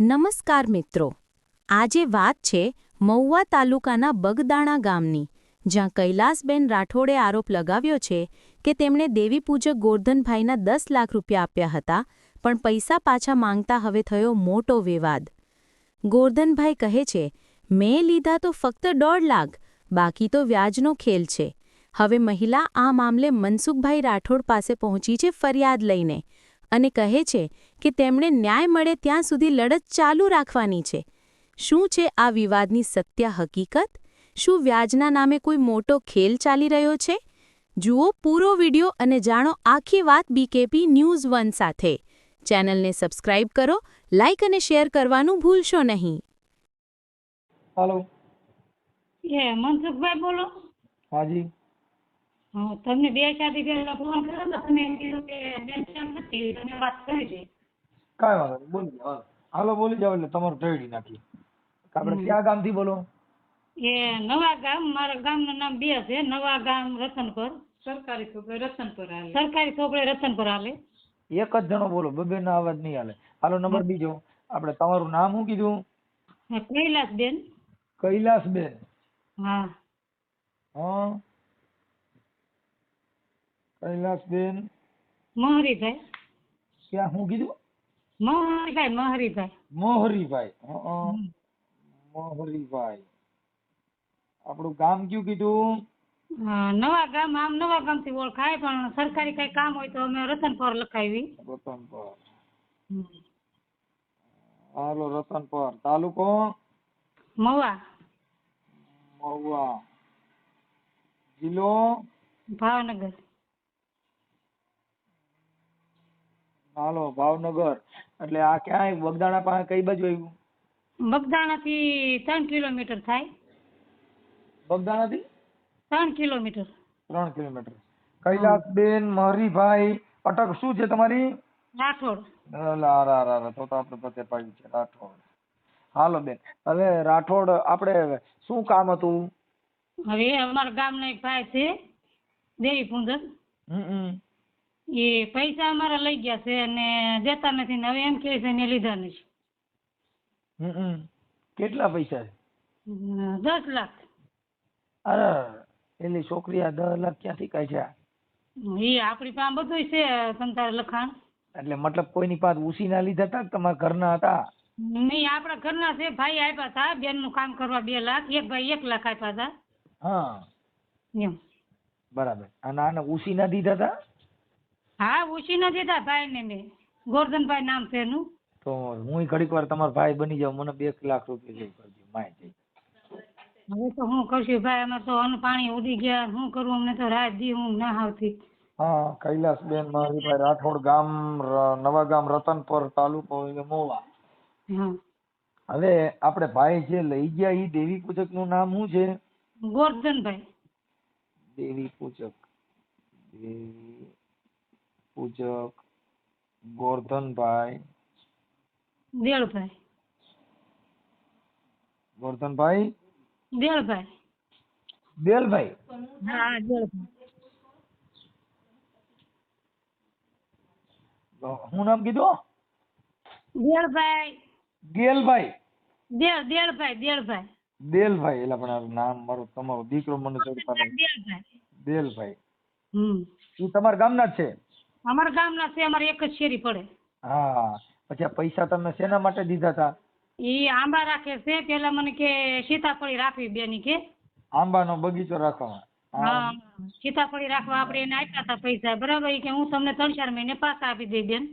નમસ્કાર મિત્રો. આજે વાત છે મહુવા તાલુકાના બગદાણા ગામની, જ્યાં કૈલાસબેન રાઠોડે આરોપ લગાવ્યો છે કે તેમણે દેવીપૂજક ગોરધનભાઈના દસ લાખ રૂપિયા આપ્યા હતા, પણ પૈસા પાછા માંગતા હવે થયો મોટો વિવાદ. ગોરધનભાઈ કહે છે, મેં લીધા તો ફક્ત દોઢ લાખ, બાકી તો વ્યાજનો ખેલ છે. હવે મહિલા આ મામલે મનસુખભાઈ રાઠોડ પાસે પહોંચી છે ફરિયાદ લઈને અને કહે છે કે તેમણે ન્યાય મળે ત્યાં સુધી લડત ચાલુ રાખવાની છે. શું છે આ વિવાદની સત્ય હકીકત? શું વ્યાજના નામે કોઈ મોટો ખેલ ચાલી રહ્યો છે? જુઓ પૂરો વિડિયો અને જાણો આખી વાત બીકેપી ન્યૂઝ વન સાથે. ચેનલને સબસ્ક્રાઇબ કરો લાઇક અને શેર કરવાનું ભૂલશો નહીં. હેલો એ મનસુખભાઈ બોલો. હાજી હા તમને બે ચાર દિવસ પહેલા ફોન કર્યો તો તમે એમ કીધું કે બેન કેમ નથી તમે વાત કરી છે. કાંઈ વાંધો નહીં બોલી જાઓ હાલો. હાલો બોલી જાઓ એટલે તમારું ઢળી નાખીએ. આપણે ક્યાં ગામથી બોલો? એ નવા ગામ મારા ગામનું નામ બે છે. નવા ગામ રતનપર. સરકારી થોપડે રતનપર હાલે. સરકારી થોપડે રતનપર હાલે. એક જ જણો બોલો બબે ના અવાજ નહીં હાલે. હાલો નંબર બીજો. આપણે તમારું નામ શું કીધું? કૈલાસ બેન કૈલાસબેન. હા. હા. કૈલાસબેન. મહરીભાઈ. ક્યાં શું કીધું? મહરીભાઈ મહરીભાઈ મોહરીભાઈ હં, હમ. મોહરીભાઈ આપણું ગામ કયું કીધું? હા, નવા ગામ આમ નવા ગામથી ઓળખાય પણ સરકારી કઈ કામ હોય તો અમે રતનપર લખાવી. રતનપર. હાલો રતનપર. તાલુકો? મવા. મહુવા જિલ્લો? ભાવનગર. હાલો ભાવનગર. એટલે આ ક્યાંય બગદાણા પાસે કઈ બાજુ આવ્યું? બગદાણાથી ત્રણ કિલોમીટર થાય. બગદાણાથી? ત્રણ કિલોમીટર. ત્રણ કિલોમીટર. કૈલાસબેન મહરીભાઈ અટક શું છે તમારી? રાઠોડ. રા, રા, તો તો આપણે પતે પાડ્યું છે રાઠોડ. હાલો બેન હવે રાઠોડ આપણે શું કામ હતું? હવે અમારા ગામના એક ભાઈ છે દેવી પુંજર હમ હમ. એ પૈસા અમારા લઈ ગયા છે અને દેતા નથી ને હવે એમ કહે છે ને લીધા નથી. હમ. કેટલા પૈસા છે? દસ લાખ. અરે એની છોકરી આ દસ લાખ ક્યાંથી કાઢ્યા એ આપણી પાસે બધું છે તંતાર લખાણ. એટલે મતલબ કોઈની પાસે ઉસીના લીધા હતા તમારા ઘરના હતા? નહીં આપણા ઘરના છે ભાઈ આપ્યા હતા બેનનું કામ કરવા બે લાખ એક ભાઈ એક લાખ આપ્યા હતા. હા. બરાબર. અને આને ઉસીના દીધા હતા? હા ઉછી ન દીધા ભાઈને મેં ગોરધનભાઈ નામ છે એનું. તો હું ઘડીક વાર તમારો ભાઈ બની જાઉં મને બે લાખ રૂપિયા જેવું કરજો માય જઈ હવે તો હું કરશું ભાઈ અમે તો અન્ન પાણી ઉડી ગયા શું કરું અમને તો રાત દી હું ના આવતી. હા કૈલાસબેન મારીભાઈ રાઠોડ ગામ નવા ગામ રતનપર તાલુકો મોવા. હા. હવે આપણે ભાઈ જે લઈ ગયા એ દેવી પૂજકનું નામ શું છે? ગોરધનભાઈ. દેવી પૂજક. દેવી પૂજક ગોરધનભાઈ. દેળભાઈ ગોરધનભાઈ? દેળભાઈ બેલભાઈ હા દેળભાઈ હું નામ કીધું? દેળભાઈ ગેલભાઈ. દેળ દેળભાઈ દેળભાઈ દેલભાઈ એટલે પણ નામ મારું તમારો દીકરો મને દેલભાઈ દેલભાઈ હમ. ઈ તમારા ગામના જ છે? અમારા ગામના છે અમારે એક જ શેરી પડે. હા પછી આ પૈસા તમે શેના માટે દીધા હતા ઈ આંબા રાખે છે પેલા મને કે સીતાફળી રાખવી બેની કે. આંબાનો બગીચો રાખવા હા. સીતાફળી રાખવા આપણે એને આપ્યા હતા પૈસા બરાબર? કે હું તમને ત્રણ ચાર મહિને પાછા આપી દઈ બેન.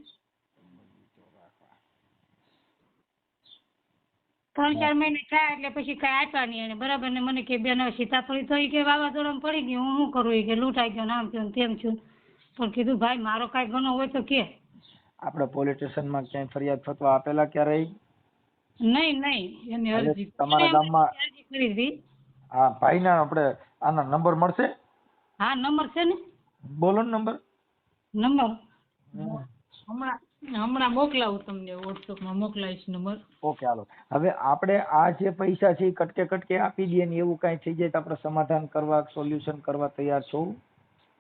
ત્રણ ચાર મહિને થયા એટલે પછી કઈ આપ્યા નહીં એને બરાબર? ને મને કે બેન સીતાફળી તો એ કે વાવાઝોડામાં પડી ગયું હું શું કરું? એ કે લૂંટાઈ ગયો આમ થયું તેમ થયું. પણ કીધું ભાઈ મારો કાંઈ ગુનો હોય તો કે. આપણે પોલીસ સ્ટેશનમાં ક્યાંય ફરિયાદ ફતવા આપેલા ક્યારેય? નહીં નહીં એની અરજી. તમારા ગામમાં અરજી કરી હતી. હા ભાઈના આપણે આના નંબર મળશે? હા નંબર છે ને? બોલો ને નંબર. નંબર? હમણાં હમણાં મોકલાવું તમને વોટ્સઅપમાં મોકલાવીશ નંબર. ઓકે હાલો. હવે આપણે આ જે પૈસા છે એ કટકે કટકે આપી દઈએ ને એવું કાંઈ થઈ જાય તો આપણે સમાધાન કરવા સોલ્યુશન કરવા તૈયાર છો?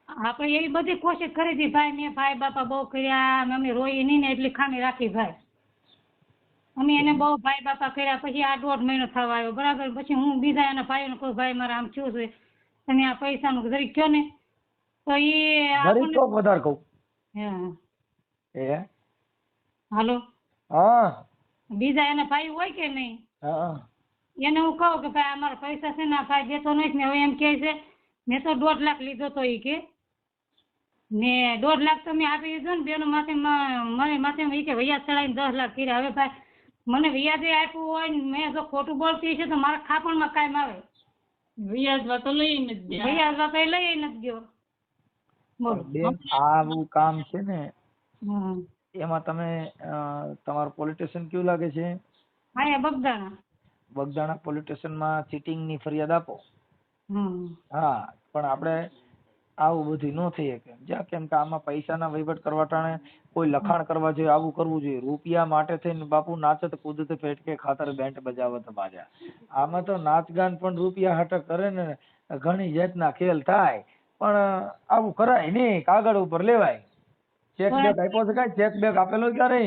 આપણે એવી બધી કોશિશ કરી હતી ભાઈ મેં ભાઈ બાપા બહુ કર્યા અમે રોઈ નહીં ને એટલી ખામી રાખી ભાઈ. અમે એને બહુ ભાઈ બાપા કર્યા પછી આ દોઢ મહિનો થવા આવ્યો બરાબર? પછી હું બીજા એના ભાઈઓને કહું ભાઈ મારે આમ થયું છે તમે આ પૈસાનું જરીક કયો ને. તો એ વધારે કહું. હાલો? હા. બીજા એના ભાઈ હોય કે નહીં? એને હું કહું કે ભાઈ અમારા પૈસા છે ને ભાઈ દેતો નથી ને હવે એમ કહે છે મેં તો દોઢ લાખ લીધો તો એ કે. ને દોઢ લાખ તમે આપી દીધો ને બેનો માથે મ- મને માથે એ કે વૈયા ચડાવીને દસ લાખ કર્યા. હવે ભાઈ મને વ્યાજે આપ્યું હોય ને મેં જો ખોટું બોલતી છે તો મારા ખાપણમાં કાયમ આવે. વ્યાજમાં તો લઈ જ દે વ્યાજ તો એ લઈ નથી ગયો. બેન આવું કામ છે ને એમાં તમે તમારું પોલીસ સ્ટેશન કેવું લાગે છે? હા બગદાણા. બગદાણા માં સ્ટેશનમાં ચીટિંગની ફરિયાદ આપો. હમ. હા પણ આપણે આવું બધું ન થઈ શકે. જ્યાં કેમ કે આમાં પૈસાના વહીવટ કરવા ટાણે કોઈ લખાણ કરવા જોઈએ, આવું કરવું જોઈએ. રૂપિયા માટે થઈને બાપુ નાચત કૂદત ફેટકે ખાતર બેન્ટ બજાવત બાજા. આમાં તો નાચગાન પણ રૂપિયા હાટે કરે ને ઘણી જાતના ખેલ થાય. પણ આવું કરાય નહીં. કાગળ ઉપર લેવાય. ચેક બેક આપ્યો છે કાંઈ? ચેક બેક આપેલો ક્યારે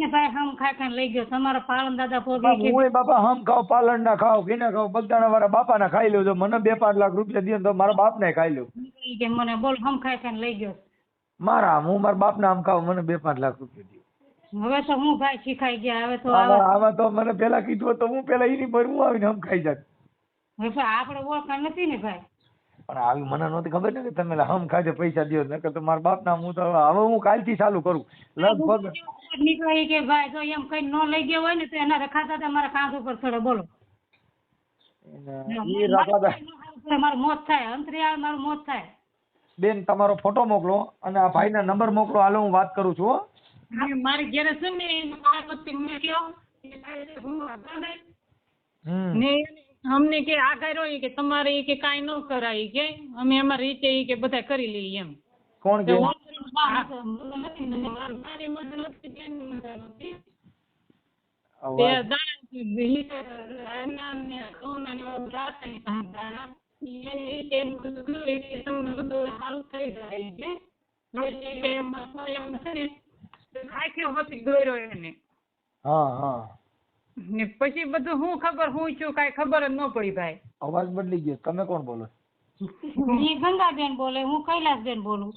ને ભાઈ હમ ખાઈ લઈ ગયો. તમારા પાલન દાદા પોતે હું બાપા હમ ખાવ પાલન ના ખાવ ઘીના ખાવ બગદાણા વાળા બાપા ના ખાઈ લેજો. મને બે પાંચ લાખ રૂપિયા દે તો મારા બાપ ને ખાઈ લ્યો કે મને બોલ હમ ખાઈને લઈ ગયો. મારા હું મારા બાપ આમ ખાવ મને બે પાંચ લાખ રૂપિયા દે હવે તો હું ભાઈ શીખાઈ ગયા હવે તો આવા તો મને પેલા કીધું તો હું પેલા એની પર હું આવીને હમ ખાઈ જાત. હવે આપણે ઓળખાણ નથી ને ભાઈ. પણ આવી મને નહોતી ખબર ને કે તમે હમ ખાજે પૈસા દો નકર તો મારા બાપ ના હું તો હવે હું કાલથી ચાલુ કરું. લગભગ નીકળી કે ભાઈ જો એમ કઈ ન લઈ ગયો હોય ને તો એના રખાતા હતા મારા કાંધ ઉપર થોડો બોલો. ઈ રખાતા મારું મોત થાય અંતરિયાળ મારું મોત થાય. બેન તમારો ફોટો મોકલો અને આ ભાઈના નંબર મોકલો. હાલો હું વાત કરું છું મારી ઘેરે છે ને મારા પતિ મેં કહ્યો ને અમને કે આ કર્યો એ કે તમારે એ કે કાંઈ ન કરાય કે અમે અમારી રીતે એ કે બધા કરી લઈએ એમ કોણ કે નથી મારી મદદ નથી બેનની મદદ હતી. તે અવાજ. દાણા ઈ કે એના ને ઘઉંના ને એવું રાખે ઈ પાસે દાણા. ઈ એને ઈ કે એમ બધું કર્યું ઈ કે તમને બધું સારું થઈ જાય ઈ કે. પછી ઈ કે એમાં તો એમ છે ને આખી હોતી દોર્યો એને હા હા ને પછી બધું હું ખબર હું છું કાંઈ ખબર જ ન પડી ભાઈ. અવાજ બદલી ગયો. તમે કોણ બોલો? ઈ ગંગાબેન બોલે હું કૈલાસબેન બોલું.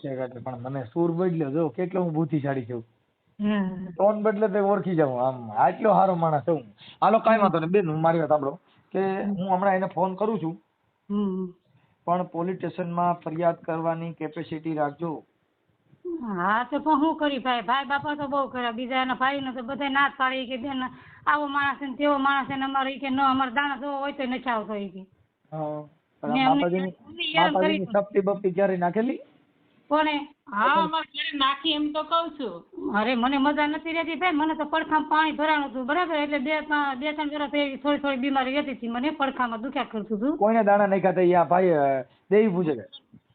પણ મને સૂર બદલ્યો. જો કેટલો હું બુદ્ધિશાળી છું. ટોન બદલે તો ઓળખી જાઉં. આમ આટલો સારો માણસ છું. હાલો કાંઈ વાંધો નહીં. બેન હું મારી વાત સાંભળો. કે હું હમણાં એને ફોન કરું છું. પણ પોલીસ સ્ટેશનમાં ફરિયાદ કરવાની કેપેસિટી રાખજો. હા તો પણ શું કરી ભાઈ? ભાઈ બાપા તો બહુ કર્યા બીજા એના ભાઈને તો બધા ના જ પાડી કે બેન આવો માણસ ને તેવો માણસ ને અમારે ઈ કે ન અમારે દાણા જોવો હોય તો નથી આવતો ઈ કે. ને અમને હેરાન કરી માતાજીની સપ્તી બપ્તી ક્યારે નાખેલી? કોને? હા અમારે ઘરે નાખી એમ તો કહું છું. અરે મને મજા નથી રહેતી ભાઈ મને તો પડખામાં પાણી ભરાણું હતું બરાબર? એટલે બે ત્રણ બે ત્રણ વર્ષ એવી થોડી થોડી બીમારી રહેતી હતી. મને પડખામાં દુખ્યા કરતું હતું. કોઈને દાણા નાખ્યા ઈ આ ભાઈ અ, દેવી પૂજે છે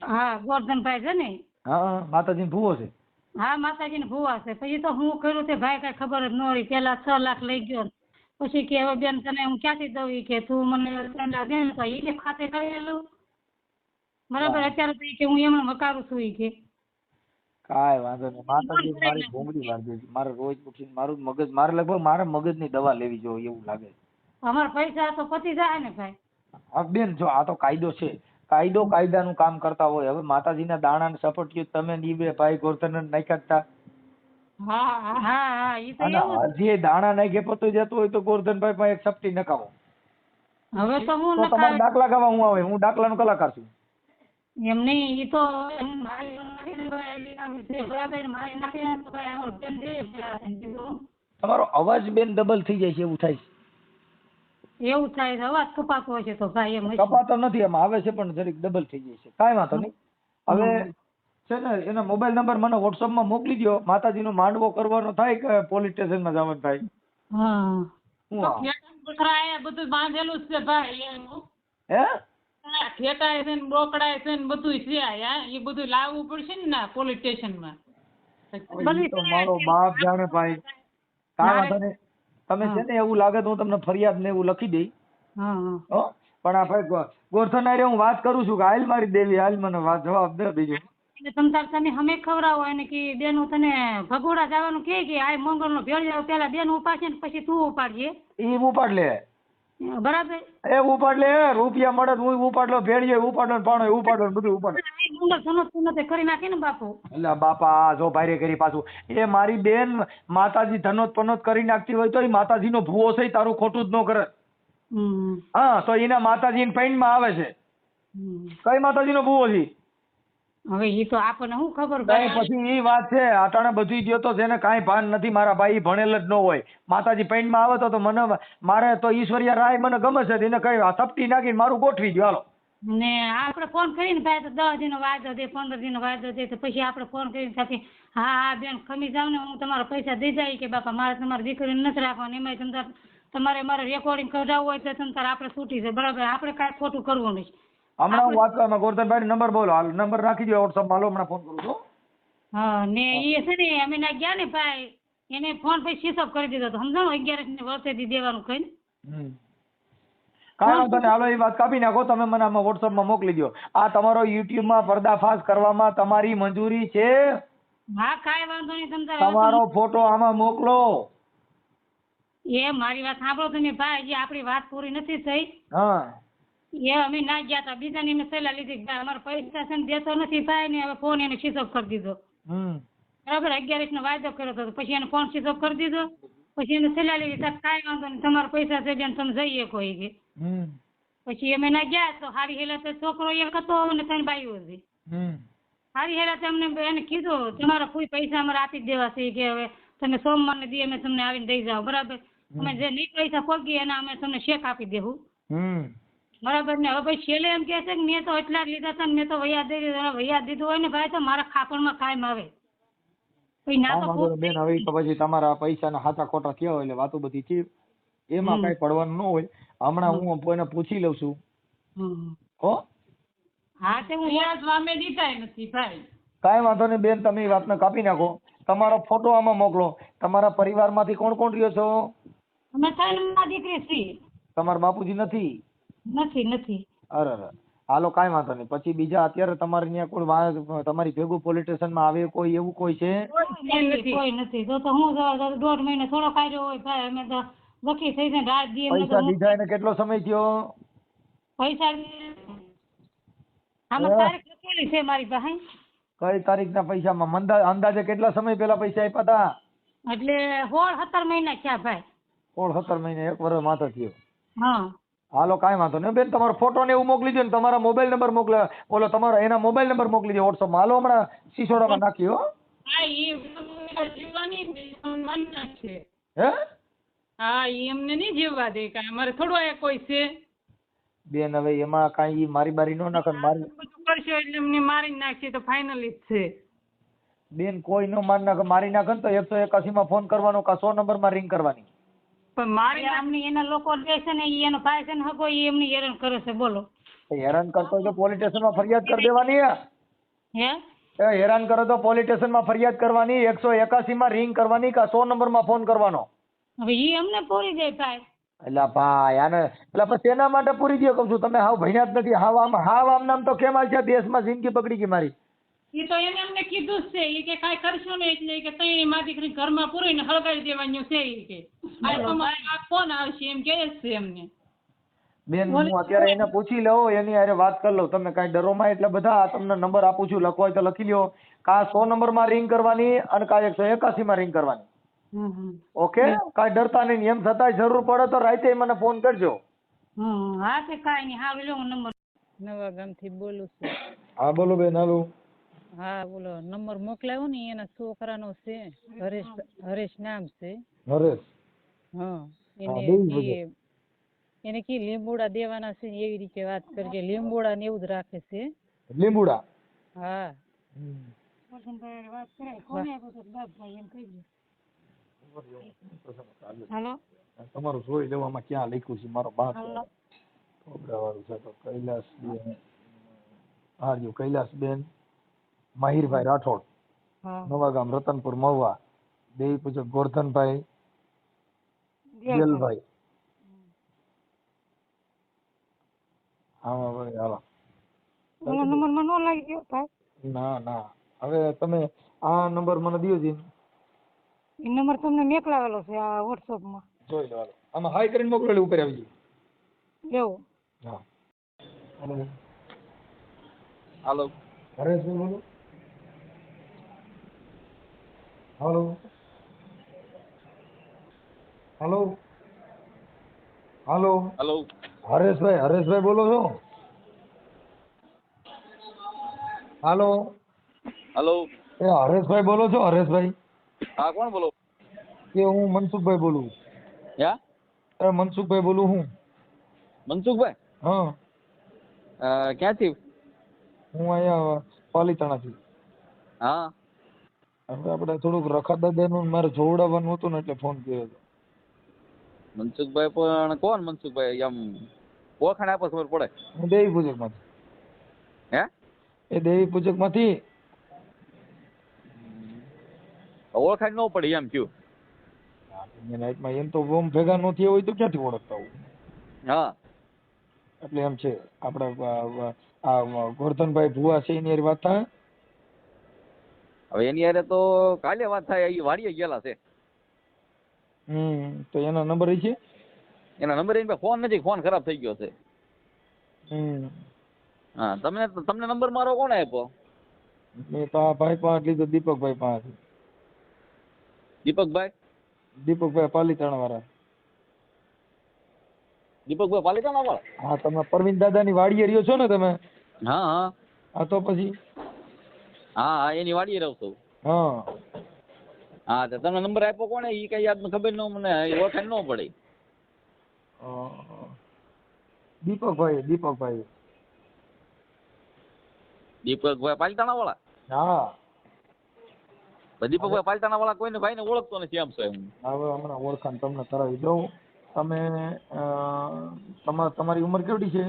હા ગોરધનભાઈ છે ને. હા માતાજી ભૂવો છે. હા માતાજીને ભૂવા છે. પછી તો હું કર્યું તે ભાઈ કઈ ખબર જ ન રહી પેલા છ લાખ લઈ ગયો પછી કે હવે બેન તને હું ક્યાંથી દઉં એ કે તું મને ત્રણ લાખ દે ને તો એ ખાતે કરેલું બરાબર? અત્યારે તો એ કે હું એમાં વકારું છું એ કે. કાંઈ વાંધો નહીં. માતાજી મારી ભૂંગળી વાળી દે મારે રોજ ઉઠીને મારું મગજ મારે લગભગ મારા મગજની દવા લેવી જોઈએ એવું લાગે અમારા પૈસા તો પતી જાય ને ભાઈ. હા બેન જો આ તો કાયદો છે. કાયદો કાયદાનું કામ કરતા હોય. હવે માતાજીના દાણા ને સપટીયું તમે ની બે ભાઈ ગોરધન નાખ્યા જ હા હા હા હા ઈ તો એવું હજી દાણા નાખે પતો જતો હોય તો ગોરધનભાઈ પાસે એક સપટી નખાવો. હવે તો હું તો તમારે દાખલા ગાવા હું આવે? હું દાખલાનો કલાકાર છું. એમ નહીં ઈ તો ભાઈ ભાઈ. તમારો અવાજ બેન ડબલ થઈ જાય છે એવું થાય છે. એવું થાય છે. અવાજ કપાતો હોય છે તો ભાઈ એમ કપાતો નથી એમ. આવે છે પણ જરીક ડબલ થઈ જાય છે. કાંઈ વાંધો નહીં. હવે છે ને એનો મોબાઈલ નંબર મને વોટ્સઅપમાં મોકલી દો માતાજીનો માંડવો કરવાનો થાય કે પોલીસ સ્ટેશનમાં જવાનું થાય? હા. બધું બાંધેલું જ છે ભાઈ હે? ઠેકાય છે ને બોકડાય છે ને બધું છે એ બધું લાવવું પડશે ને ના પોલીસ સ્ટેશનમાં મારો બાપ જાણે ભાઈ. કાંઈ વાંધો નહીં. તમે છે ને એવું લાગે તો હું તમને ફરિયાદ ને એવું લખી દઈ હા પણ આપણે ગોરધન હારે હું વાત કરું છું કે હાલ મારી દેવી હાલ મને વાત જવાબ દે બીજું. એટલે તમ તાર તમે હમે ખવડાવો એને કે બેન હું તને ભગોડા જવાનું કે કે આ મંગળ નો ભેળ જાવ પેલા બેન ઉપાડશે ને પછી તું ઉપાડજે. એ ઉપાડ લે. બરાબર. એ ઉપાડલે રૂપિયા મળે હું ઉપાડલો ભેળીએ ઉપાડ પાણો ઉપાડલો બધું ઉપાડ. લો. આ મંગળ ધનો તું તે કરી નાખે ને બાપુ. એટલે બાપા જો ભાઈ કરી પાછું. એ મારી બેન માતાજી ધનોત પનોત કરી નાખતી હોય તો એ માતાજીનો ભૂવો છે તારું ખોટું જ ન કરે. હા તો એના માતાજી માં આવે છે. કઈ માતાજીનો ભૂવો છે? હવે એ તો આપણને શું ખબર પડે ભાઈ? પછી એ વાત છે આટાણે બધું ગયો તો જેને કાંઈ ભાન નથી મારા ભાઈ ભણેલ જ ન હોય. માતાજી પેન્ટમાં આવે તો તો મને મારે તો ઈશ્વરિયા રાય મને ગમે છે એને કઈ થપટી નાખીને મારું ગોઠવી દો હાલો. ને આપણે ફોન કરીને ભાઈ તો દસ દિનનો વાયદો દે પંદર દિનનો વાયદો દે તો પછી આપણે ફોન કરીને થાકી હા હા બેન ખમી જાવ ને હું તમારા પૈસા દઈ જાય કે બાપા મારે તમારી દીકરીને નથી રાખવાની એમાંય તમારે તમારે મારે રેકોર્ડિંગ કરાવવું હોય તો તમે તાર આપણે છૂટી છે બરાબર આપણે કાંઈ ખોટું કરવું નહીં. હમણાં હું વાત કરું ગોરધનભાઈ નંબર બોલો. હાલ નંબર રાખી દો વોટ્સઅપમાં હાલો હમણાં ફોન કરું છું. હા ને એ છે ને અમે ના ગયા ને ભાઈ એને ફોન પછી સ્વિચ ઓફ કરી દીધો હતો. સમજાણો? અગિયારસ ને વર્ષેથી દેવાનું કઈ કારણ કાંઈ હાલો એ વાત કાપી નાખો. તમે મને આમાં WhatsApp માં મોકલી દો આ તમારો YouTube માં પર્દાફાશ કરવામાં તમારી મંજૂરી છે. હા કાઈ વાંધો નહીં તમે તમારો ફોટો આમાં મોકલો. એ મારી વાત સાંભળો તમે ભાઈ. જે આપણી વાત પૂરી નથી થઈ. હા. એ અમે ના ગયા હતા બીજાની અમે સલાહ લીધી અમારે પૈસા છે ને દેતો નથી ભાઈ ને હવે ફોન એને સ્વિચ ઓફ કરી દીધો. બરાબર? અગિયાર નો વાયદો કર્યો હતો પછી એને ફોન સ્વિચ ઓફ કરી દીધો. પછી એને સલાહ લીધી સાહેબ કાંઈ વાંધો નહીં તમારા પૈસા છે બેન તમે જઈએ કોઈ કે. પછી અમે ના ગયા તો હારી હેલા તો છોકરો એક હતો અને ત્રણ બાઈઓ હતી. હારી હેલા તો અમને એને કીધું તમારા કોઈ પૈસા અમારે આપી દેવા છે કે હવે તમે સોમવારને દી અમે તમને આવીને દઈ જાઓ. બરાબર? અમે જે નહીં પૈસા પગી એના અમે તમને શેક આપી દેવું બરાબર ને? હવે ભાઈ છેલ્લે એમ કહે છે કે મેં તો એટલા જ લીધા હતા ને મેં તો વૈયા દઈ દીધા વૈયા દીધું હોય ને ભાઈ તો મારા ખાપણમાં કાયમ આવે. પછી ના તો બેન હવે તો પછી તમારા પૈસાના હાથા ખોટા થયા હોય એટલે વાતો બધી છે એમાં કઈ પડવાનું ન હોય. હમણાં હું કોઈને પૂછી લઉં છું. હો? હા તે હું યાદ વામે દીધાય નથી ભાઈ. કાંઈ વાંધો નહીં બેન તમે એ વાતને કાપી નાખો. તમારો ફોટો આમાં મોકલો. તમારા પરિવારમાંથી કોણ કોણ રહ્યો છો? અમે ત્રણમાં દીકરી છીએ. તમારા બાપુજી નથી? નથી નથી. અરે અરે. હાલો કાંઈ વાંધો નહીં. પછી બીજા અત્યારે તમારે ત્યાં કોઈ તમારી ભેગું પોલીસ સ્ટેશનમાં આવે કોઈ એવું કોઈ છે? કોઈ નથી તો તો હું દોઢ મહિને થોડો કાઢ્યો હોય ભાઈ અમે તો વકીલ થઈ છે રાત દી પૈસા દીધા એને કેટલો સમય થયો? પૈસા આમાં તારીખ લખેલી છે મારી પાસે. કઈ તારીખના પૈસામાં? માં અંદાજે કેટલા સમય પહેલા પૈસા આપ્યા હતા એટલે સોળ સત્તર મહિના થયા ભાઈ. સોળ સત્તર મહિને એક વર્ષ માથે થયો. હા. હાલો કાંઈ વાંધો નહીં. બેન તમારો ફોટો ને એવું મોકલી દો ને તમારા મોબાઈલ નંબર મોકલે. ઓલો તમારો એના મોબાઈલ નંબર મોકલી દો વોટ્સઅપમાં હાલો હમણાં સિસોડામાં નાખી હો. હા હે? એમને નહીં જીવવા દે કાંઈ. અમારે થોડું એ કોઈ છે. બેન હવે એમાં કાંઈ ઈ મારી બારી નો નાખે મારી કરશો એટલે એમને મારી નાખશે તો ફાઇનલી જ છે. બેન કોઈ નો મારી નાખે. મારી નાખે તો એકસો એકાસી માં ફોન કરવાનો કા સો નંબરમાં રિંગ કરવાની. પણ મારી અમને એના લોકો જે છે ને એનો ભાઈ છે ને હગો ઈ એમની હેરાન કરે છે બોલો. હેરાન કરતો હોય તો પોલીસ સ્ટેશનમાં ફરિયાદ કરી દેવાની હે. હે? એ હેરાન કરો તો પોલીસ સ્ટેશનમાં ફરિયાદ કરવાની એકસો એકાસી માં રિંગ કરવાની કા સો નંબરમાં ફોન કરવાનો? હવે એ અમને પૂરી જાય ભાઈ. એટલે ભાઈ આને એટલે પછી એના માટે પૂરી દે કહું છું. તમે હાવ ભણ્યા જ નથી. હાવ આમ હાવ આમ નામ તો કેમ છે દેશમાં જિંદગી બગડી ગઈ મારી. એ તો એને અમને કીધું જ છે એ કે કાંઈ કરશો ને એટલે કે તઈ મારી દીકરી ઘરમાં પૂરીને હળગાવી દેવાનું છે એ કે. આ તમારે આ ફોન આવશે એમ કહે છે એમને. બેન હું અત્યારે એને પૂછી લઉં એની હારે વાત કરી લઉં. તમે કાંઈ ડરોમાં એટલે બધા તમને નંબર આપું છું. લખવો હોય તો લખી લ્યો. કા સો નંબરમાં રિંગ કરવાની અને કા એકસો એકાસી માં રિંગ કરવાની. ઓકે? કાંઈ ડરતા નહીં. એમ છતાંય જરૂર પડે તો રાતે મને ફોન કરજો. હા તે કાંઈ નહીં. હા લો નંબર નવા ગામથી બોલું છું. હા બોલો બેન હાલો. હા બોલો નંબર મોકલાયો ને એના છોકરાનો છે હરેશ હરેશ નામ છે. હરેશ? હા એને એને કી લીંબોડા દેવાના છે એવી રીતે વાત કરજે. લીંબુડા ને એવું જ રાખે છે. લીંબુડા? હા. તમારું જોઈ લેવામાં ક્યાં લખ્યું છે? મારો બાપ વાળું છે તો કૈલાસ બેન કૈલાસ બેન માહિરભાઈ રાઠોડ નવા ગામ રતનપુર મહુવા દેવી પૂજક ગોરધનભાઈ દિલભાઈ. હા ભાઈ હાલો. નંબર મને નો લાગી ગયો ભાઈ. ના ના. હવે તમે આ નંબર મને દિયો જી એ નંબર તમને મેકલાવેલો છે આ વોટ્સઅપમાં જોઈ લો હાલો. આમાં હાઈ કરીને મોકલો એટલે ઉપર આવી જાય એવું. હા. હાલો. હાલો હરેશભાઈ બોલો. Hello hello hello hello Hareshbhai Hareshbhai બોલો છો? હલો હલો એ હરેશભાઈ બોલો છો હરેશભાઈ હા કોણ બોલો? કે હું મનસુખભાઈ બોલું ક્યાં એ મનસુખભાઈ બોલું હું. મનસુખભાઈ હા. ક્યાંથી? હું અહીંયા પાલીતાણાથી. હા. હવે આપણે થોડુંક રખા દાદાનું મારે જોવડાવવાનું હતું ને એટલે ફોન કર્યો હતો. મનસુખભાઈ પણ કોણ મનસુખભાઈ? આમ ઓળખાણ આપો ખબર પડે. હું દેવી પૂજકમાંથી. હે? એ દેવી પૂજકમાંથી ઓળખાણ ન પડે એમ કયું. નાઇટમાં એમ તો ઓમ ભેગા ન થયા હોય તો ક્યાંથી ઓળખતા હોય? હા. એટલે એમ છે આપણે આ- આ ગોરધનભાઈ ભુવા છે એની વાત થાય. હવે એની હારે તો કાલે વાત થાય એ વાડીએ ગયેલા છે. હમ તો એનો નંબર છે? એના નંબર એની ફોન નથી ફોન ખરાબ થઈ ગયો છે. હમ. હા તમને તમને નંબર મારો કોણે આપ્યો? મેં પા ભાઈ પાંચ લીધો દીપકભાઈ પાંચ દીપકભાઈ? દીપકભાઈ પાલીતાણા વાળા દીપકભાઈ પાલીતાણા વાળા હા તમે પરવીન દાદાની વાડીએ રહ્યો છો ને તમે? હા હા. હા તો પછી? હા હા એની વાડીએ રહું છું. હા. હા તો તમને નંબર આપ્યો કોણે? એ કઈ યાદ ખબર ન મને ઓળખાણ ન પડી. દીપકભાઈ દીપકભાઈ દીપકભાઈ પાલતાણા વાળા હા દીપકભાઈ પાલતાણા વાળા કોઈને ભાઈને ઓળખતો નથી આમ સાહેબ હવે હમણાં ઓળખાણ તમને કરાવી દઉં. તમે તમા તમારી ઉંમર કેવડી છે?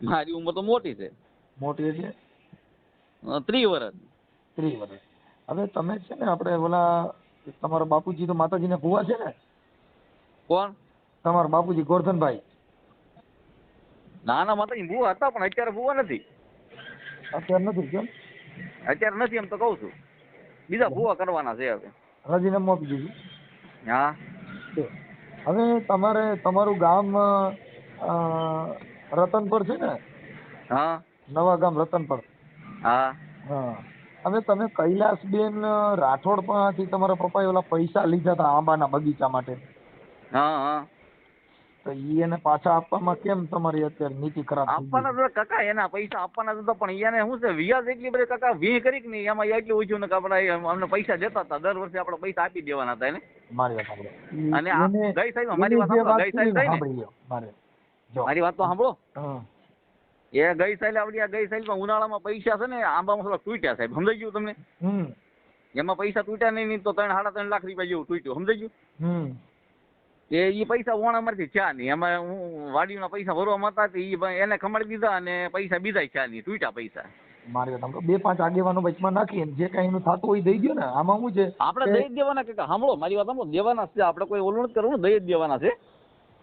મારી ઉંમર તો મોટી છે. મોટી એટલે? ત્રીસ વર્ષ ત્રી વર્ષ હવે તમે છે ને આપણે ઓલા તમારા બાપુજી તો માતાજીને ભુવા છે ને? કોણ? તમારા બાપુજી ગોરધનભાઈ. ના ના માતાજી ભૂવા હતા પણ અત્યારે ભૂવા નથી. અત્યારે નથી કેમ? અત્યારે નથી એમ તો કહું છું. બીજા ભૂવા કરવાના છે હવે. રાજીનામું આપી દીધું. હા. હવે તમારે તમારું ગામ રતનપર છે ને? હા. નવા ગામ રતનપર. હા. હા. હવે તમે કૈલાસબેન રાઠોડ પાસેથી તમારા પપ્પાએ ઓલા પૈસા લીધા હતા આંબાના બગીચા માટે. હા હા. તો ઈ એને પાછા આપવામાં કેમ તમારી અત્યારે નીતિ ખરાબ આપવાના તો કાકા એના પૈસા આપવાના તો હતા, પણ એને શું છે વ્યાજ એટલી બધી કાકા વી કરી કે નહીં એમાં એટલું ઓછું ને કે આપણે અમને પૈસા દેતા હતા દર વર્ષે આપણે પૈસા આપી દેવાના હતા એને. મારી વાત સાંભળો. અને ગઈ સાહેબ મારી વાત સાંભળો, ગઈ લ્યો, મારે વાત તો સાંભળો. હા. એ ગઈ સાઈડ આપડી આ ગઈ સાઈડમાં ઉનાળામાં પૈસા છે ને આંબામાં થોડા તૂટ્યા સાહેબ. સમજાઈ ગયું તમને? એમાં પૈસા તૂટ્યા નહીં તો ત્રણ સાડા ત્રણ લાખ રૂપિયા જેવું તૂટ્યું. સમજાઈ ગયું? એ ઈ પૈસા ઓણામાંથી થયા નહીં. એમાં હું વાડીના પૈસા ભરવા હતા ઈ એને ખમાડી દીધા અને પૈસા બીજા થયા નહીં તૂટ્યા પૈસા. મારી તમે બે પાંચ આગેવાનો વચમાં નાખી જે કાંઈ એનું થતું હોય દઈ દ્યો ને. આમાં શું છે આપણે દઈ દેવાના કે સાંભળો મારી વાત સાંભળો. દેવાના છે આપણે કોઈ ઓલું નથી કરવું દઈ જ દેવાના છે.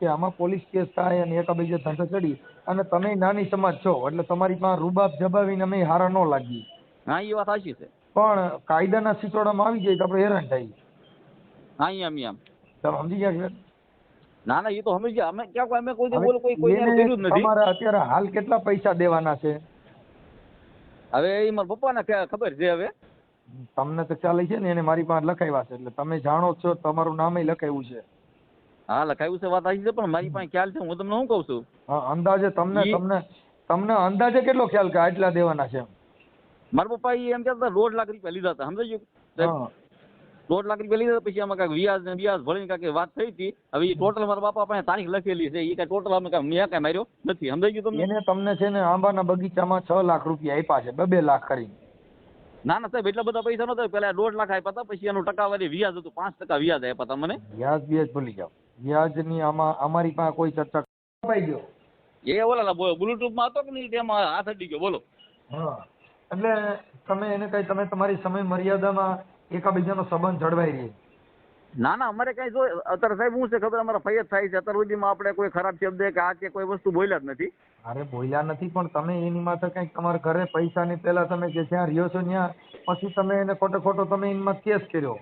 કે આમાં પોલીસ કેસ થાય અને એકાબીજે ધંધે ચડી અને તમે નાની સમાજ છો એટલે તમારી પાસે રૂબાબ જબાવીને અમે હારા ન લાગીએ. હા એ વાત સાચી છે. પણ કાયદાના સિચોડામાં આવી જાય તો આપણે હેરાન થાય. હા એમ એમ. તમે સમજી ગયા છે? ના ના એ તો સમજી ગયા. અમે ક્યાં કોઈ અમે કોઈ બોલ કોઈ કોઈ કર્યું નથી. તમારે અત્યારે હાલ કેટલા પૈસા દેવાના છે? હવે એ મારા પપ્પાને ખબર છે હવે. તમને તો ખ્યાલ છે ને એને મારી પાસે લખાવ્યા છે. એટલે તમે જાણો છો તમારું નામે લખાવ્યું છે. હા લખાયું છે વાત આવી છે પણ મારી પાસે ખ્યાલ છે હું તમને શું કહું છું? હા, અંદાજે તમને તમને તમને અંદાજે કેટલો ખ્યાલ કે આટલા દેવાના છે મારા પપ્પા એમ કહેતા રોડ દોઢ લાખ રૂપિયા લીધા હતા સમજાઈ ગયું દોઢ લાખ રૂપિયા લીધા પછી આમાં કાંઈક વ્યાજ ને વ્યાજ ભરીને કાંઈક વાત થઈ હતી. હવે એ ટોટલ મારા બાપા પાસે તારીખ લખેલી છે એ કાંઈ ટોટલ અમે કાંઈ મેં કાંઈ માર્યો નથી. સમજાઈ ગયું તમને? એને તમને છે ને આંબાના બગીચામાં છ લાખ રૂપિયા આપ્યા છે બે બે લાખ કરી. ના ના સાહેબ એટલા બધા પૈસા નતા પેલા દોઢ લાખ આપ્યા હતા પછી એનું ટકાવારી વ્યાજ હતું પાંચ ટકા વ્યાજ આપ્યા હતા મને. વ્યાજ વ્યાજ ભૂલી જાઓ. વ્યાજની આમાં અમારી પાસે કોઈ ચર્ચા કપાઈ ગયો? એ ઓલા બ્લુટૂથમાં હતો કે નહીં તેમાં હાથ અડી ગયો બોલો. હા. એટલે તમે એને કઈ તમે તમારી સમય મર્યાદામાં એકાબીજાનો સંબંધ જળવાઈ રહી. ના ના અમારે કઈ જો અત્યારે સાહેબ શું છે ખબર અમારા ફૈયદ થાય છે અત્યાર સુધીમાં આપણે કોઈ ખરાબ શબ્દ કે આ કે કોઈ વસ્તુ બોલ્યા જ નથી. અરે બોલ્યા નથી પણ તમે એની માથે કંઈક તમારા ઘરે પૈસાની પહેલા તમે જે જ્યાં રહ્યો છો ત્યાં પછી તમે એને ખોટો ખોટો તમે એમાં કેસ કર્યો.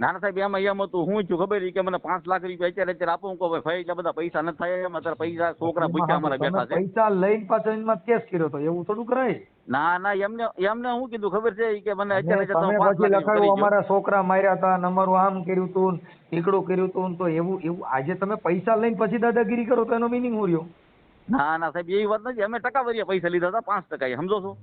નાના સાહેબ એમાં એમ હતું. હું છું ખબર કે મને પાંચ લાખ રૂપિયા અત્યારે અત્યારે આપું કહો ભાઈ એટલા બધા પૈસા નથી થાય એમ અત્યારે પૈસા છોકરા પૂછ્યા અમારા બેઠા છે. પૈસા લઈને પાછો એમાં કેસ કર્યો તો? એવું થોડું કરાય? ના ના એમને એમને હું કીધું ખબર છે કે મને અત્યારે તમે તમે પછી લખાયું અમારા છોકરા માર્યા હતા અમારું આમ કર્યું તું ટીકડું કર્યું તું તો એવું એવું આજે તમે પૈસા લઈને પછી દાદાગીરી કરો તો એનો મિનિંગ હું રહ્યો? ના ના સાહેબ એવી વાત નથી. અમે ટકાવારીએ પૈસા લીધા હતા પાંચ ટકા એ સમજો છો?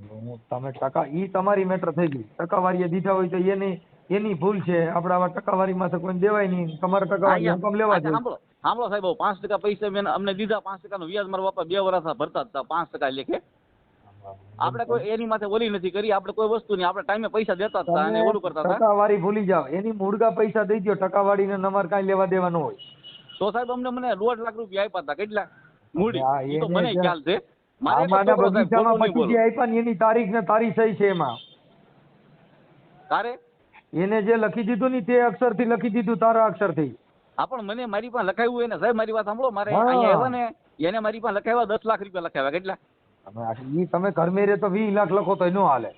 તમે ટકા ઈ તમારી મેટર થઈ ગઈ. ટકાવારીએ દીધા હોય તો એની એની ભૂલ છે. આપણે આવા ટકાવારીમાં તો કોઈને દેવાય નહીં. તમારે ટકાવારી હુકમ લેવા જોઈએ સાંભળો સાહેબ પાંચ ટકા પૈસા મેં અમને દીધા પાંચ ટકાનું વ્યાજ મારા બાપા બે વર્ષ ભરતા હતા પાંચ ટકા લેખે આપણે કોઈ એની માથે ઓલી નથી કરી આપણે કોઈ વસ્તુ નહીં આપણે ટાઈમે પૈસા દેતા હતા અને ઓલું કરતા હતા. ટકાવારી ભૂલી જાવ એની મૂળગા પૈસા દઈ દો ટકાવારીને નંબર કાંઈ લેવા દેવાનું હોય. તો સાહેબ અમને મને દોઢ લાખ રૂપિયા આપ્યા હતા. કેટલા? મૂડી. એ તો મને ખ્યાલ છે. મારે બગીચામાં મચી આપ્યા એની તારીખ ને તારીખ થઈ છે એમાં. તારે? એને જે લખી દીધું ને તે અક્ષરથી લખી દીધું તારા અક્ષરથી. હા પણ મને મારી પાસે લખાયું હોય સાહેબ મારી વાત સાંભળો. મારે અહીંયા આવ્યા ને એને મારી પાસે લખાવ્યા દસ લાખ રૂપિયા લખાવ્યા. કેટલા? ઈ તમે ઘર મેરે તો વીસ લાખ લખો તો ન હાલે.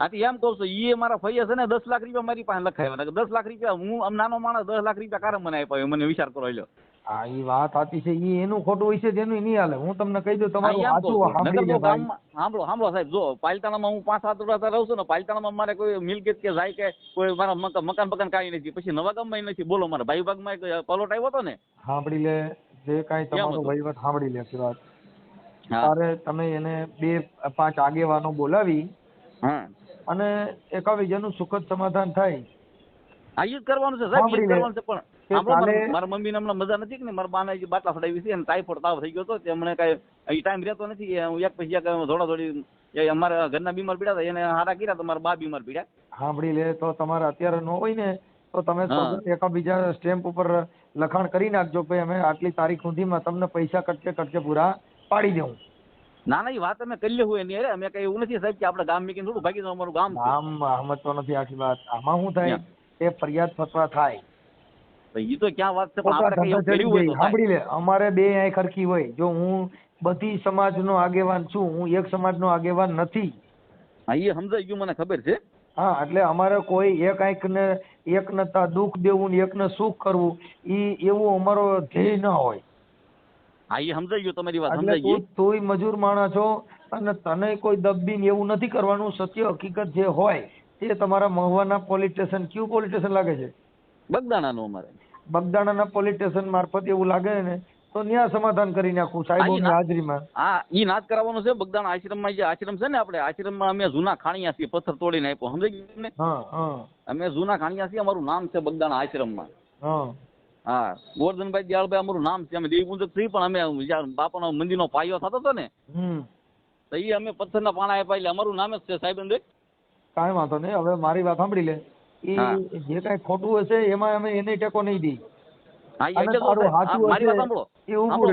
આથી એમ કહું છું ઈ મારા ફૈયા છે ને દસ લાખ રૂપિયા મારી પાસે લખાવ્યા. દસ લાખ રૂપિયા હું આમ નાનો માણસ દસ લાખ રૂપિયા કારમ મને આપ્યા મને વિચાર કરો લ્યો. હા ઈ વાત સાચી છે ઈ એનું ખોટું હોય છે તેનું નહીં હાલે. હું તમને કહી દઉં તમારું સાચું. નકર સાંભળી સાંભળો સાહેબ જો પાલિતાણામાં હું પાંચ સાત વર્ષ રહું છું ને પાલિતાણામાં મારે કોઈ મિલકત કે જાય કે કોઈ મારા મકાન મકાન કાંઈ નથી. પછી નવા ગામમાં નથી. બોલો મારા ભાઈ ભાગમાં એક પલોટ આવ્યો હતો ને? સાંભળી લે જે કાંઈ તમારો વહીવટ સાંભળી લે છે વાત. તારે તમે એને બે પાંચ આગેવાનો બોલાવી અને એકાબીજાનું સુખદ સમાધાન થાય. જ કરવાનું છે સાહેબ. કરવાનું છે પણ મારા- મમ્મી ને હમણાં મજા નથી કે મારા બાને બાટલા ફડાવી છે અને ટાઈફોઈડ તાવ થઈ ગયો હતો તે કઈ કાંઈ એ ટાઈમ રહેતો નથી. હું એક પછી એક થોડા થોડી અમારા ઘરના બીમાર પીડ્યા હતા એને હારા કર્યા તો મારા બા બીમાર પીડ્યા. સાંભળી લે તો તમારે અત્યારે ન હોય ને તો તમે એકબીજા સ્ટેમ્પ ઉપર લખાણ કરી નાખજો કે અમે આટલી તારીખ સુધીમાં તમને પૈસા કટકે કટકે પૂરા પાડી દઉં ના ના એ વાત અમે કરી લેવું એની અરે અમે કઈ એવું નથી સાહેબ કે આપણે ગામ મીકીને થોડું ભાગી દઉં અમારું ગામ ગામ સમજતો નથી આખી વાત. આમાં શું થાય? એ ફરિયાદ ફતવા થાય. ઈ તો ક્યાં વાત છે? પણ આપણે એવું કર્યું હોય તો સાંભળી લે અમારે બે આંખ ખરખી હોય. જો હું બધી સમાજનો આગેવાન છું હું એક સમાજનો આગેવાન નથી. હા એ સમજાઈ ગયું મને ખબર છે. હા એટલે અમારે કોઈ એક આંખને એકને તા દુઃખ દેવું ને એકને સુખ કરવું ઈ એવું અમારો ધ્યેય ન હોય. હા એ સમજાઈ ગયું તમારી વાત સમજાઈ ગઈ. તું તુંય મજૂર માણસ છો અને તને કોઈ દબીને એવું નથી કરવાનું સત્ય હકીકત જે હોય તે તમારા મહુવાના પોલીસ સ્ટેશન કયું પોલીસ સ્ટેશન લાગે છે? બગદાણાનું અમારે. બગદાણાના પોલીસ સ્ટેશન મારફત એવું લાગે ને તો ન્યા સમાધાન કરી નાખું સાહેબોની ના- હાજરીમાં. હા ઈ નાચ કરાવવાનો છે બગદાણા આશ્રમમાં જે આશ્રમ છે ને આપણે આશ્રમમાં અમે જૂના ખાણિયા છીએ પથ્થર તોડીને આપ્યો સમજાઈ ગયું હા અમે જૂના ખાણિયા છીએ અમારું નામ છે બગદાણા આશ્રમમાં. હા. હા ગોરધનભાઈ દયાળભાઈ અમારું નામ છે અમે દેવી છીએ પણ અમે બાપાનો મંદિરનો પાયો થતો હતો ને તો એ અમે પથ્થરના પાણા આપ્યા એટલે અમારું નામ જ છે સાહેબ અંદર. કાંઈ વાંધો નહીં હવે મારી વાત સાંભળી લે. એ જે કાંઈ ખોટું હશે એમાં અમે એને ટેકો નહીં દઈ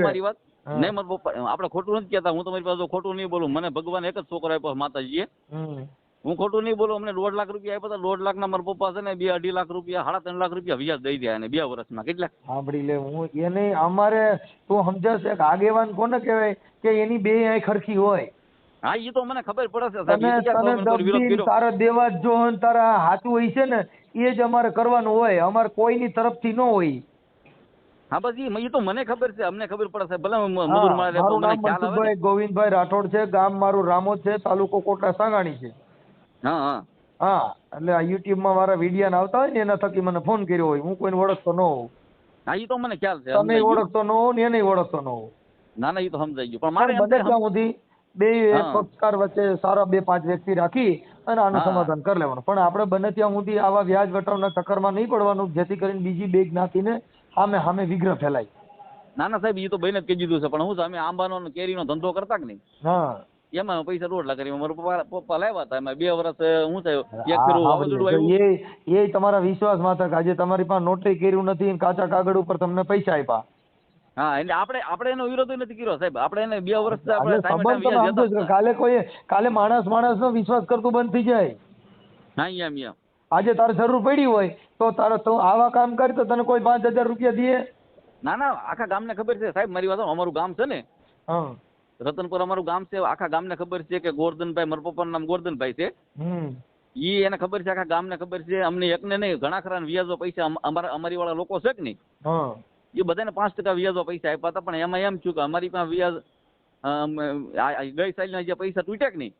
મારી વાત. નહીં આપણે ખોટું નથી કહેતા. હું તમારી પાસે ખોટું નહીં બોલું. મને ભગવાન એક જ છોકરો આપ્યો માતાજીએ. હું ખોટું નહીં બોલું અમને દોઢ લાખ રૂપિયા આપ્યા હતા. દોઢ લાખના મારા પપ્પા છે ને બે અઢી લાખ રૂપિયા સાડા ત્રણ લાખ રૂપિયા વ્યાજ દઈ દે અને બે વર્ષમાં કેટલા? સાંભળી લે હું એને અમારે તું સમજાશે કે આગેવાન કોને કહેવાય? કે એની બે આંખ ખરખી હોય. હા એ તો મને ખબર પડે છે એ તારા દેવા જો તારા હાથું હોય છે ને એ જ અમારે કરવાનું હોય. અમારે કોઈની તરફથી ન હોય. હા બસ ઈ ઈ તો મને ખબર છે અમને ખબર પડે છે. ભલે મજૂર માણસ મારું મને નામ મનસુખભાઈ ગોવિંદભાઈ રાઠોડ છે ગામ મારું રામોદ છે તાલુકો કોટડા સાંગાણી છે. હા હા. હા એટલે આ યુટ્યુબમાં મારા વીડિયો આવતા હોય ને એના થકી મને ફોન કર્યો હોય. હું કોઈને ઓળખતો ન હોઉં. હા ઈ તો મને ખ્યાલ છે. તમે ઓળખતો ન હોઉં ને એને ઓળખતો ન હોઉં ના ના ઈ તો સમજાઈ ગયું. પણ મારે બને સુધી બે પક્ષકાર વચ્ચે સારા બે પાંચ વ્યક્તિ રાખી અને આનું સમાધાન કરી લેવાનું. પણ આપણે બને ત્યાં સુધી આવા વ્યાજ વટાવના ચક્કરમાં નહીં પડવાનું જેથી કરીને બીજી બે જ્ઞાતિને સામે સામે વિગ્રહ ફેલાય. ના ના સાહેબ એ તો બેને જ કહી દીધું છે પણ હું સામે અમે આંબાનો અને કેરીનો ધંધો કરતા કે નહીં? હા. એમાં પૈસા રોટલા કરી મારા પપ્પા પપ્પા લાવ્યા હતા એમાં બે વર્ષ હું થયું એ એ તમારા વિશ્વાસ માત્ર આજે તમારી પાસે નોટરી કર્યું નથી કાચા કાગળ ઉપર તમને પૈસા આપ્યા. હા એટલે આપણે આપણે એનો વિરોધ નથી કર્યો સાહેબ. આપણે એને બે વર્ષ આપણે કાલે કોઈ કાલે માણસ માણસનો વિશ્વાસ કરતું બંધ થઈ જાય. હા એમ એમ. આજે તારે જરૂર પડી હોય તો તારે તું આવા કામ કર તો તને કોઈ પાંચ હજાર રૂપિયા દે. ના ના આખા ગામને ખબર છે. સાહેબ મારી વાત અમારું ગામ છે ને. હા. રતનપુર અમારું ગામ છે. આખા ગામને ખબર છે કે ગોરધનભાઈ મારા પપ્પાનું નામ ગોરધનભાઈ છે. ઈ એને ખબર છે આખા ગામને ખબર છે. અમને એકને નહીં ઘણા ખરા વ્યાજો પૈસા અમારા અમારી વાળા લોકો છે કે નહીં? હા. એ બધાને પાંચ ટકા વ્યાજો પૈસા આપ્યા હતા પણ એમાં એમ થયું કે અમારી પાસે વ્યાજ ગઈ સાલના જે પૈસા તૂટ્યા કે નહીં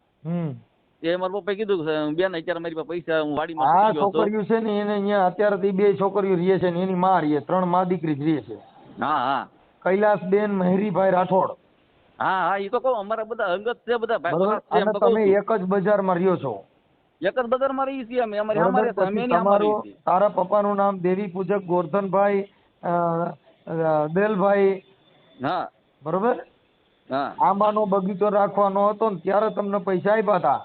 એ મારા પપ્પાએ કીધું બેન અત્યારે મારી પાસે પૈસા હું વાડીમાં હતો. છોકરીઓ છે ને એને અહીંયા અત્યારે થી બે છોકરીઓ રહે છે ને એની માં રહે ત્રણમાં દીકરી જ રહે છે. હા હા. કૈલાસબેન મહેરીભાઈ રાઠોડ. હા હા એ તો કહું અમારા બધા અંગત છે બધા ભાઈ તમે એક જ બજારમાં રહ્યો છો. એક જ બજારમાં રહી છીએ અમે અમારી અમારે. તારા પપ્પાનું નામ દેવી પૂજક ગોરધનભાઈ દેલભાઈ હા. બરોબર? હા. આંબાનો બગીચો રાખવાનો હતો ને ત્યારે તમને પૈસા આપ્યા હતા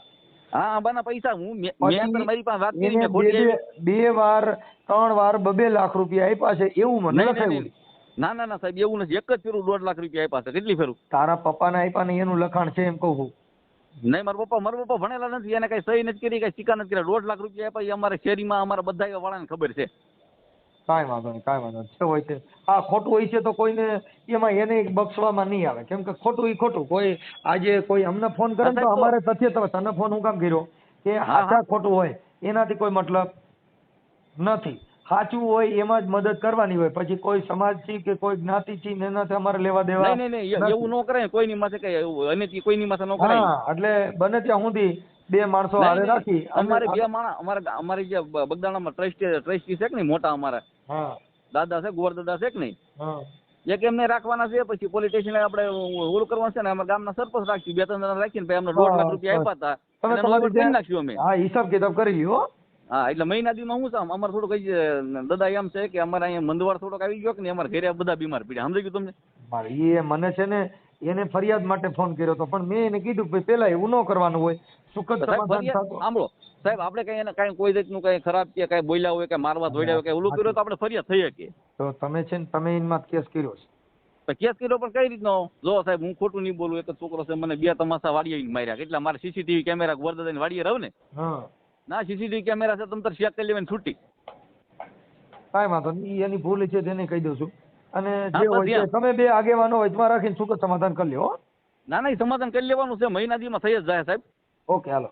હા આંબાના પૈસા હું મારી પાસે વાત કરી મેં ખોટી બે વાર ત્રણ વાર બબે લાખ રૂપિયા આપ્યા છે એવું મને લખાયું ના ના ના સાહેબ એવું નથી. એક જ ફેરું દોઢ લાખ રૂપિયા આપ્યા છે. કેટલી ફેરું? તારા પપ્પાને આપ્યા ને એનું લખાણ છે એમ કહું નહીં મારા પપ્પા મારા પપ્પા ભણેલા નથી. એને કઈ સહી નથી કરી કઈ સિક્કા નથી કર્યા. દોઢ લાખ રૂપિયા આપ્યા એ અમારે શેરીમાં અમારા બધા વાળાને ખબર છે. કાંઈ વાંધો નહીં કાંઈ વાંધો નહીં. જે હોય છે. હા ખોટું હોય છે તો કોઈને એમાં એને બક્ષવામાં નહીં આવે. કેમ કે ખોટું એ ખોટું. કોઈ આજે કોઈ અમને ફોન કરે તો અમારે તથ્ય તો તને ફોન હું કામ કર્યો? કે. સાચા ખોટું હોય એનાથી કોઈ મતલબ નથી. સાચું હોય એમાં જ મદદ કરવાની હોય. પછી કોઈ સમાજથી કે કોઈ જ્ઞાતિ થી એનાથી અમારે લેવા દેવા નહીં નહીં. એવું ન કરાય. કોઈની માથે કઈ અનિતિ કોઈની માથે ન કરાય. હા એટલે બને ત્યાં સુધી બે માણસો હારે રાખી અમારે બે માણસ અમારે અમારે જે બગદાણામાં ટ્રસ્ટી ટ્રસ્ટી છે કે નહીં? મોટા અમારા. હા. દાદા છે ગોર દાદા છે કે નહીં? એક એમને રાખવાના છે પછી પોલીસ સ્ટેશન આપણે ઓલું કરવાનું છે ને અમારા ગામના સરપંચ રાખશું બે ત્રણ જણા રાખીને પછી અમને દોઢ લાખ રૂપિયા આપ્યા હતા. નાખ્યું અમે. હા હિસાબ કિતાબ કરી લ્યો હા. એટલે મહિના દીમાં છે આમ અમારે થોડુંક કઈ દાદા એમ છે કે અમારે અહીંયા મંદવાડ થોડોક આવી ગયો કે ને અમારે ઘરે બધા બીમાર પડ્યા. સમજાઈ ગયું તમને? એ મને છે ને એને ફરિયાદ માટે ફોન કર્યો હતો. પણ મેં એને કીધું કે પેલા એવું ન કરવાનું હોય. સુખદ સમાધાન સાંભળો. સાહેબ આપણે કઈ એને કઈ કોઈ રીતનું કઈ ખરાબ કે કઈ બોલ્યા હોય કે મારવા ધોડ્યા હોય કે ઓલું કર્યું તો આપણે ફરિયાદ થઈ શકીએ. તો તમે છે ને તમે એમાં કેસ કર્યો છે. કેસ કર્યો પણ કઈ રીતનો? જો સાહેબ હું ખોટું નહીં બોલું એક જ છોકરો છે મને બે તમાશા વાડીએ માર્યા. કેટલા? મારે સીસીટીવી કેમેરા વરદાદાની વાડીએ રહું ને? ના સીસીટીવી કેમેરા છે તમે તાર ચેક કરી લેવાની છૂટી. કાંઈ વાંધો નહીં. એની ભૂલ છે તેને કહી દઉં છું. અને જે હોય તમે બે આગેવાનો વચમાં રાખીને સુખદ સમાધાન કરી લ્યો ના ના એ સમાધાન કરી લેવાનું છે. મહિના દીમાં થઈ જ જાય સાહેબ. Okay hello.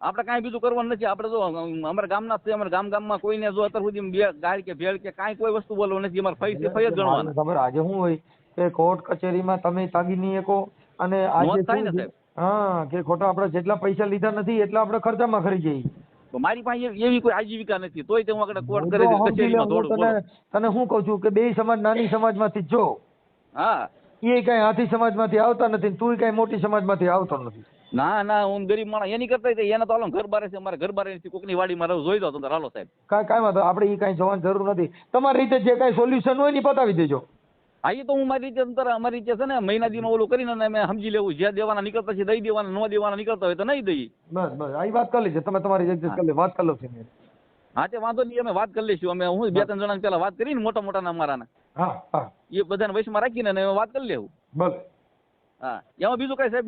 આપણે કાંઈ બીજું કરવાનું નથી. આપણે જો અમારા ગામના છે. અમારા ગામ ગામમાં કોઈને જો અત્યાર સુધી બે ગાળ કે ભેળ કે કાંઈ કોઈ વસ્તુ બોલવું નથી. અમારે ફઈ ફઈ જ ગણવાનું. ખબર આજે શું હોય કે કોર્ટ કચેરીમાં તમે તાગી નહીં એકો અને આજે. હા કે ખોટા આપણે જેટલા પૈસા લીધા નથી એટલા આપણે ખર્ચામાં ખરી જઈએ. મારી પાસે એવી- કોઈ આજીવિકા નથી તોય તે હું આગળ કોર્ટ કરે છે કચેરીમાં દોડું તને શું કહું છું કે બે સમાજ નાની સમાજમાંથી જો હા. એ કઈ હાથી સમાજમાંથી આવતા નથી તું કઈ મોટી સમાજમાંથી આવતો નથી. ના ના હું ગરીબ માણસ એની કરતા એના તો ઘર બારે છે મારે ઘર બારે નથી કોકની વાડીમાં રહું જોઈ દો તો હાલો સાહેબ. કાંઈ કાંઈ વાંધો આપણે એ કાંઈ જવાની જરૂર નથી. તમારી રીતે જે કાંઈ સોલ્યુશન હોય ને બતાવી દેજો. હા એ તો હું મારી રીતે અંતર અમારી રીતે છે ને મહિના દીમાં ઓલું કરીને અમે સમજી લેવું. જ્યાં દેવાના નીકળતા છે દઈ દેવાના ન દેવાના નીકળતા હોય તો નહીં દઈ. બસ બસ. આ વાત કરી લેજો. તમે તમારી એડજસ્ટ કરી લે વાત કરી લો છે હા તે વાંધો નહીં અમે વાત કરી લઈશું. અમે હું બે ત્રણ જણા પેલા વાત કરીને મોટા મોટા અમારાના. હા હા. એ બધાને વયસમાં રાખીને અમે વાત કરી લેવું. બસ હા એમાં બીજું કઈ સાહેબ?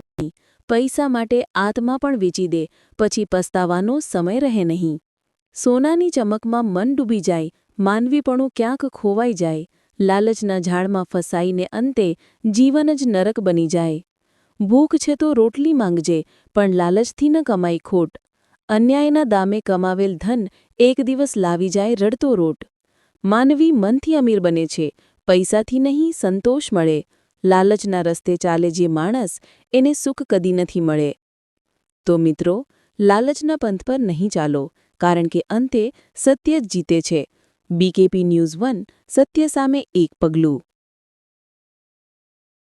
પૈસા માટે આત્મા પણ વેચી દે પછી પસ્તાવાનો સમય રહે નહીં. સોનાની ચમકમાં મન ડૂબી જાય માનવીપણું ક્યાંક ખોવાઈ જાય. લાલચના ઝાડમાં ફસાઈને અંતે જીવન જ નરક બની જાય. ભૂખ છે તો રોટલી માંગજે, પણ લાલચથી ન કમાઈ ખોટ. અન્યાયના દામે કમાવેલ ધન એક દિવસ લાવી જાય રડતો રોટ. માનવી મનથી અમીર બને છે, પૈસાથી નહીં સંતોષ મળે. લાલચના રસ્તે ચાલે જે માણસ, એને સુખ કદી નથી મળે. તો મિત્રો, લાલચના પંથ પર નહીં ચાલો, કારણ કે અંતે સત્ય જ જીતે છે. બીકેપી ન્યૂઝ વન સત્ય સામે એક પગલું